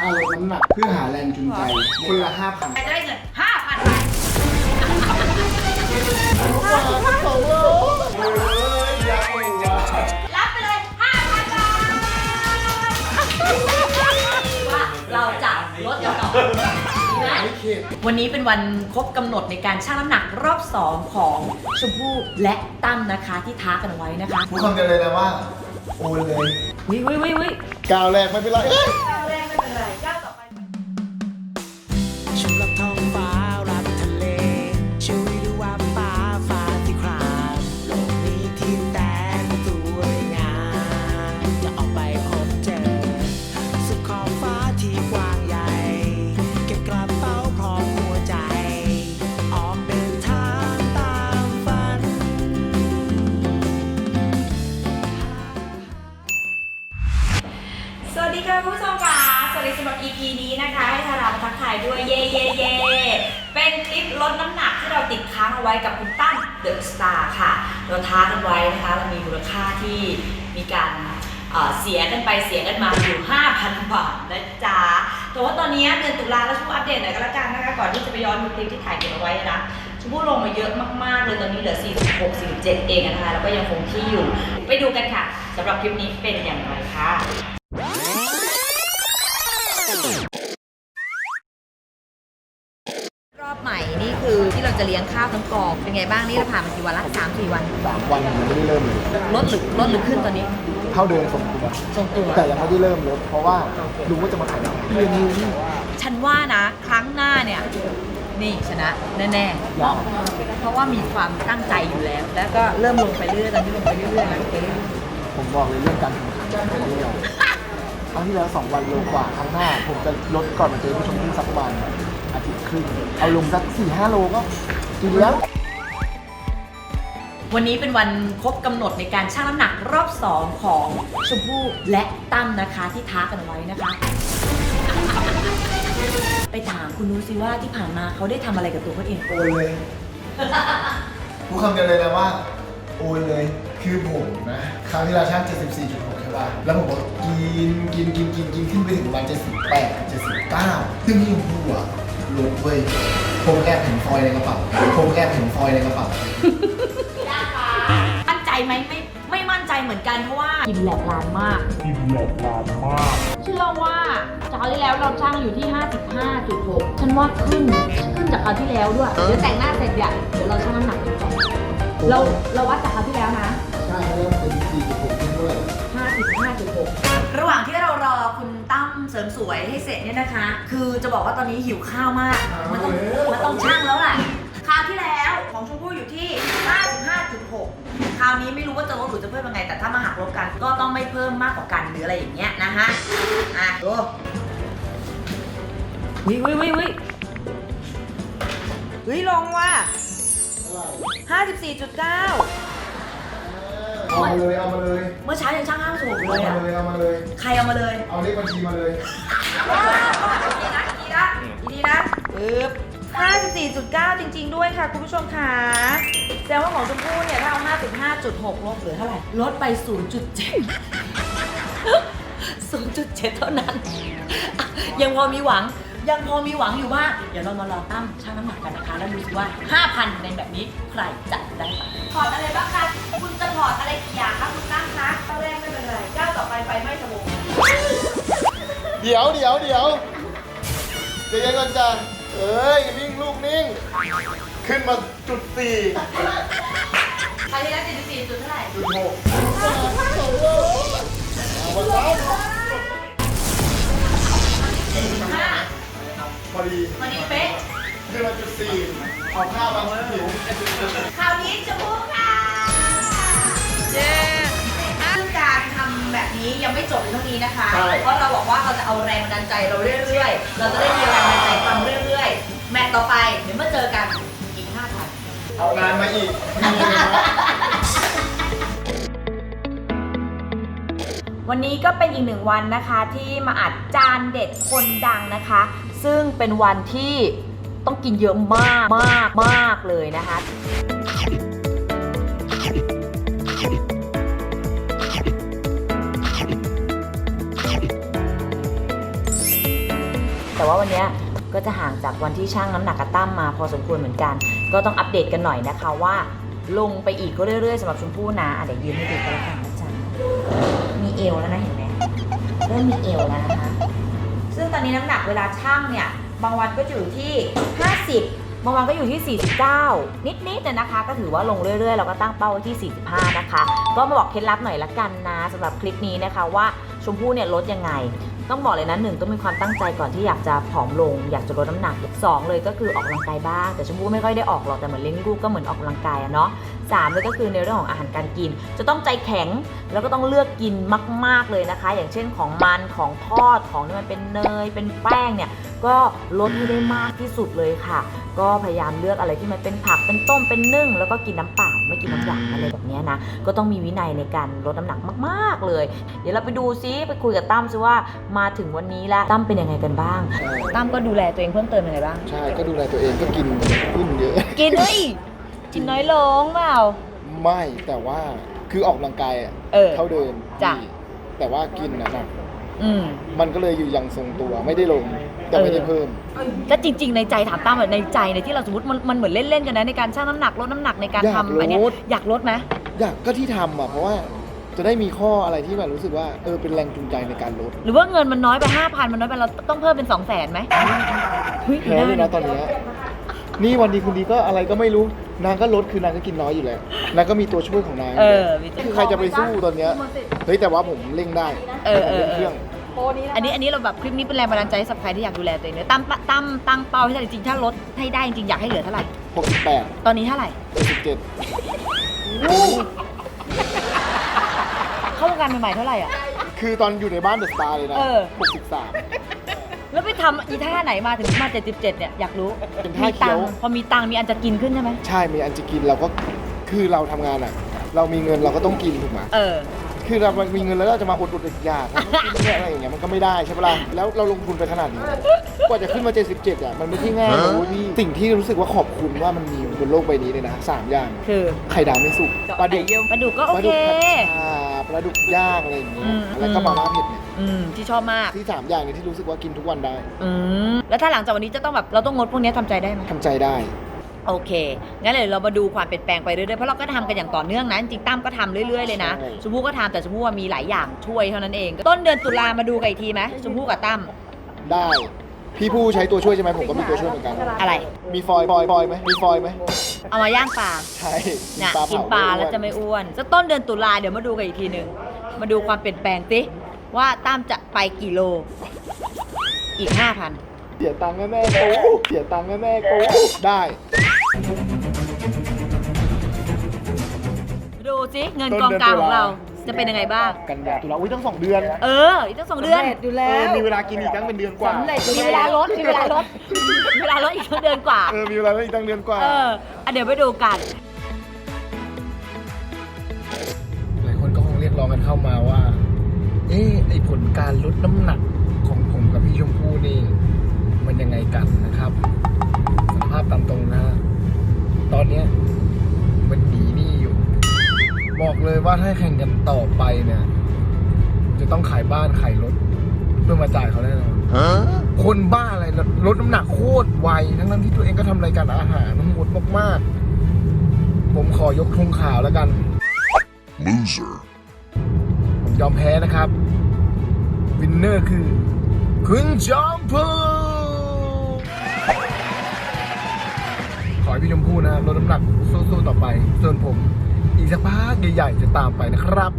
ท้าลดน้ำหนักเพื่อหาแรงจูงใจคนละห้าพันใครจะได้เงินห้าพันบาทรับไปเลยห้าพันบาทว่าเราจะลดกันต่อดีไหมไม่เข็ดวันนี้เป็นวันครบกำหนดในการชั่งน้ำหนักรอบ 2 ของชมพู่และตั้มนะคะที่ท้ากันไว้นะคะพูดคำเดียวเลยนะว่าโอนเลย วิวิวิวิก้าวแรกไม่เป็นไรเอ้ย ดีค่ะคุณผู้ชมค่ะสวัสดีสำหรับ EP นี้นะคะให้ทารามาทักทายด้วยเย่เย่เย่เป็นคลิปลดน้ำหนักที่เราติดค้างเอาไว้กับคุณตั้มเดอะสตาร์ค่ะ เราท้ากันไว้นะคะมันมีมูลค่าที่มีการเอ่อเสียกันไปเสียกันมาอยู่ 5,000 บาทนะจ๊ะแต่ว่าตอนนี้เดือนตุลาแล้วชมพู่อัปเดตหน่อยก็แล้วกันนะคะก่อนที่จะไปย้อนดูคลิปที่ถ่ายเก็บเอาไว้นะชมพู่ลงมาเยอะมากๆเลยตอนนี้เหลือ 46 47 เองนะคะแล้วก็ยังคงที่อยู่ ไปดูกันค่ะสำหรับคลิปนี้เป็นอย่างไรค่ะ จะเลี้ยงข้าวทั้งกองเป็นไงบ้างนี่เราผ่านมากี่วันละสามสี่วัน สามวันยังไม่ได้เริ่มเลย ลดหรือลดหรือขึ้นตอนนี้เท่าเดิมสมควรทรงตัว แต่ยังไม่ได้เริ่มลดเพราะว่ารู้ว่าจะมาขายเรียนรู้นี่ฉันว่านะ ครั้งหน้าเนี่ย นี่ชนะแน่ๆเพราะเพราะว่ามีความตั้งใจอยู่แล้ว แล้วก็เริ่มลงไปเรื่อยๆตอนนี้ลงไปเรื่อยๆลงไปเรื่อยผมบอกเลยเรื่องการแข่งขันเป็นเรื่องครั้งที่แล้วสองวันโลกว่าครั้งหน้า ผมจะลดก่อนมาเจอผู้ชมที่สักวันอาทิตย์ ครึ่งเอาลงสักสี่ห้าโลก็กินแล้วๆวันนี้เป็นวันครบกำหนดในการชั่งน้ำหนักรอบ 2 ของชมพู่และตั้มนะคะที่ท้ากันไว้นะคะ ไปถามคุณรู้สิว่าที่ผ่านมาเขาได้ทำอะไรกับตัวเขาเอง โอนเลยพูดคำเดียวเลยนะว่า โอนเลยคือผมนะครั้งที่เราช่าง74.6ใช่ป่ะแล้วผมก็กินกินกินกินกินขึ้นไปถึงประมาณ78 79ซึ่งนี่ หัวลดเว้ยผมแอบเห็นฟอยล์ในกระเป๋าผมแอบเห็นฟอยล์ในกระเป๋ามั่นใจไหมไม่ไม่มั่นใจเหมือนกันเพราะว่ากินแหลกลานมาก กินแหลกลานมาก เชื่อว่าจากคราวที่แล้วเราช่างอยู่ที่ 55.6 ฉันว่าขึ้น ขึ้นจากคราวที่แล้วด้วย เดี๋ยวแต่งหน้าเสร็จเนี่ยเดี๋ยวเราชั่งน้ำหนักกันก่อนเราเราวัดจากคราวที่แล้วนะ สริมสวยให้เสร็จเนี่ยนะคะ คือจะบอกว่าตอนนี้หิวข้าวมาก มันต้องมันต้องช่างแล้วแหละคราวที่แล้วของชมพู่อยู่ที่ 55.6 คราวนี้ไม่รู้ว่าจะลดหรือจะเพิ่มยังไง แต่ถ้ามาหักลบกันก็ต้องไม่เพิ่มมากกว่ากันหรืออะไรอย่างเงี้ยนะคะอะดูวิวิวิวิเฮ้ยลงว่ะ54.9 เอามาเลยเอามาเลยเมื่อเช้ายังช่าง56เลเอายมาอะเลยเอามาเลย ใครเอามาเลยเอาเลขบัญชีมาเลยดีนะดีนะดีนะปึ๊บ54.9 จริง ๆ ด้วยค่ะ คุณผู้ชมค่ะแสดงว่าของชมพู่เนี่ยถ้าเอา 55.6 ลบเหลือเท่าไหร่ ลดไป 0.7 0.7 เท่านั้นอะยังพอมีหวัง ยังพอมีหวังอยู่ว่า เดี๋ยวเรามารอตั้มชั่งน้ำหนักกันนะคะ แล้วดูสิว่า 5,000 ในแบบนี้ใครจะได้ไปถอดอะไรบ้างคะคุณจะถอดอะไรกี่อย่างคะคุณตั้มคะก้าวแรกไม่เป็นไรก้าวต่อไปไฟไหม้สมองเดี๋ยวเดี๋ยวเดี๋ยวใจเย็นก่อนจ้ะเอ้ยนิ่งลูกนิ่ง ขึ้นมาจุดสี่คราวที่แล้ว74จุดเท่าไหร่จุดหก 45พอดีวันนี้เป๊ะขึ้นมาจุดสี่เอาข้าวมาหิวคราวนี้จะพูดค่ะ เย้ซึ่งการทำแบบนี้ยังไม่จบเท่านี้นะคะ เพราะเราบอกว่าเราจะเอาแรงบันดาลใจเราเรื่อยๆ เราจะได้มีแรงบันดาลใจทำเรื่อยๆ แมตต์ต่อไปเดี๋ยวมาเจอกันอีก5ทันเอางานมาอีกมีเลยนะวันนี้ก็เป็นอีกหนึ่งวันนะคะที่มาอัดจานเด็ดคนดังนะคะ ซึ่งเป็นวันที่ต้องกินเยอะมากมากมากเลยนะคะแต่ว่าวันนี้ก็จะห่างจากวันที่ช่างน้ำหนักกระตั้มมาพอสมควรเหมือนกัน ก็ต้องอัปเดตกันหน่อยนะคะว่า ลงไปอีกก็เรื่อยๆสำหรับชมพู่นะอะเดี๋ยวยืนให้ดูกันแล้วกันนะจ๊ะมีเอวแล้วนะเห็นไหมเริ่มมีเอวแล้วนะคะ ซึ่งตอนนี้น้ำหนักเวลาช่างเนี่ย บางวันก็อยู่ที่ 50 บางวันก็อยู่ที่ 49 นิดๆแต่นะคะ ก็ถือว่าลงเรื่อยๆ เราก็ตั้งเป้าไว้ที่ 45 นะคะ ก็มาบอกเคล็ดลับหน่อยละกันนะสำหรับคลิปนี้นะคะว่าชมพู่เนี่ยลดยังไง ต้องบอกเลยนะหนึ่งต้องมีความตั้งใจก่อนที่อยากจะผอมลง อยากจะลดน้ำหนักสองเลยก็คือออกกำลังกายบ้างแต่ชมพู่ไม่ค่อยได้ออกหรอกแต่เหมือนเลี้ยงลูกก็เหมือนออกกำลังกายอะเนาะ สามเลยก็คือในเรื่องของอาหารการกิน จะต้องใจแข็งแล้วก็ต้องเลือกกินมาก ๆเลยนะคะ อย่างเช่นของมันของทอดของที่มันเป็นเนยเป็นแป้งเนี่ยก็ลดให้ได้มากที่สุดเลยค่ะ ก็พยายามเลือกอะไรที่มันเป็นผักเป็นต้มเป็นนึ่ง แล้วก็กินน้ำเปล่าไม่กินน้ำหวานอะไรแบบเนี้ยนะก็ต้องมีวินัยในการลดน้ำหนักมาก ๆเลย เดี๋ยวเราไปดูซิไปคุยกับตั้มซิว่ามาถึงวันนี้แล้วตั้มเป็นยังไงกันบ้างใช่ตั้มก็ดูแลตัวเองเพิ่มเติมยังไงบ้าง ใช่ ก็ดูแลตัวเองก็กินขึ้นเยอะ กินด้วย กินน้อยลงเปล่า ไม่แต่ว่าคือออกกำลังกายอะเออ เท่าเดิมจ้ะ พี่แต่ว่ากินนะหนักอืม มันก็เลยอยู่ยังทรงตัวไม่ได้ลงแต่ไม่ได้เพิ่ม ก็จริง ๆ ในใจถามตั้มแบบในใจในที่เราสมมติมันมันเหมือนเล่น ๆ กันนะในการชั่งน้ำหนักลดน้ำหนักในการอยากทำอันเนี้ยลด อยากลดไหมอยากก็ที่ทำอะเพราะว่าจะได้มีข้ออะไรที่แบบรู้สึกว่าเออเป็นแรงจูงใจในการลดหรือว่าเงินมันน้อยไปห้าพันมันน้อยไปเราต้องเพิ่มเป็นสองแสนไหมเฮ้ยแพ้เลยนะตอนเนี้ย นี่วันดีคุณดีก็อะไรก็ไม่รู้ นางก็ลดคือนางก็กินน้อยอยู่แล้ว นางก็มีตัวช่วยของนางเออมีคือใครจะไปสู้ตอนเนี้ย เฮ้ยแต่ว่าผมเร่งได้เออเออผมร่งเครื่องอันนี้อันนี้เราแบบคลิปนี้เป็นแรงบันดาลใจให้สำหรับใครที่อยากดูแลตัวเองเนอะตั้มปะตั้มตั้งเป้าให้ได้จริงๆถ้าลดให้ได้จริงๆอยากให้เหลือเท่าไหร่ 68 ตอนนี้เท่าไหร่77เข้าวงการใหม่ๆเท่าไหร่อะ คือตอนอยู่ในบ้านเดอะสตาร์เลยนะเออ 63 แล้วไปทำอีท่าไหนมาถึงมา 77 เนี่ยอยากรู้เป็นท่ามีตังเคี้ยว ค์พอมีตังค์มีอันจะกินขึ้นใช่ไหมใช่มีอันจะกินเราก็คือเราทำงานอะ เรามีเงินเราก็ต้องกินถูกไหมเออ คือเรามีเงินแล้วเราจะมาอดอดๆอยากๆกินเนี่ยอะไรอย่างเงี้ยมันก็ไม่ได้ใช่ปะล่ะแล้วเราลงทุนไปขนาดนี้กว่าจะขึ้นมา 77อะมันไม่ใช่ง่ายนะเว้ยพี่สิ่งที่รู้สึกว่าขอบคุณว่ามันมีบนโลกใบนี้เลยนะสามอย่าง คือไข่ดาวไม่สุกปลาดุก ปลาดุกก็โอปลาเค ดุกผัดชาปลาดุกย่างอะไรอย่างเงี้อืยม แล้วก็มาม่าเผ็ดเนี่ย อืมที่ชอบมาก ที่สามอย่างเนี่ยที่รู้สึกว่ากินทุกวันได้อืมแล้วถ้าหลังจากวันนี้จะต้องแบบเราต้องงดพวกนี้ทำใจได้ไหมทำใจได้โอเค งั้นเดี๋ยวเรามาดูความเปลี่ยนแปลงไปเรื่อยๆ เพราะเราก็ทำกันอย่างต่อเนื่องนะ จริงๆตั้มก็ทำเรื่อยๆ เลยนะใช่ชมพู่ก็ทำแต่ชมพู่ว่ามีหลายอย่างช่วยเท่านั้นเอง ต้นเดือนตุลามาดูกันอีกทีไหมชมพู่กับตั้มได้ พี่ผู้ใช้ตัวช่วยใช่ไหมผมก็มีตัวช่วยเหมือนกัน อะไร มีฟอยล์ฟอยล์ฟอยล์ไหมมีฟอยล์ไหมเอามาย่างปลา ใช่เนี่ยเผกินปลาแล้วจะไม่อ้วนสักต้นเดือนตุลาเดี๋ยวมาดูกันอีกทีหนึ่งมาดูความเปลี่ยนแปลงสิ ว่าตั้มจะไปกี่โล อีก5,000เสียตังค์แน่ๆกูเสียตังค์แน่ๆกูได้ ดูสิเงินกองกลางของเราจะเป็นยังไงบ้าง กันยาตุลาอุ้ยตั้งสองเดือนเออ อีกตั้งสองเดือนเออมีเวลากินอีกตั้งเป็นเดือนกว่ามีเวลาลดมีเวลาลดมีเวลาลดอีกตั้งเดือนกว่า เออมีเวลาอีกตั้งเดือนกว่า เอออะเดี๋ยวไปดูกัน การลดน้ำหนักของผมกับพี่ชมพู่นี่ มันยังไงกันนะครับสารภาพตามตรงนะฮะตอนเนี้ยมันหนีหนี้อยู่ บอกเลยว่าถ้าแข่งกันต่อไปเนี่ย จะต้องขายบ้านขายรถเพื่อมาจ่ายเขาแน่นอนคนบ้าอะไรลดน้ำหนักโคตรไวทั้งนั้นที่ตัวเองก็ทำรายการอาหารทั้งหมดมากๆ ผมขอยกธงขาวแล้วกัน Loser. ผมยอมแพ้นะครับ วินเนอร์คือ คุณจอมพูขอให้พี่ชมพู่นะลดน้ำหนักสู้ๆต่อไป ส่วนผม อีกสักพักใหญ่ๆจะตามไปนะครับ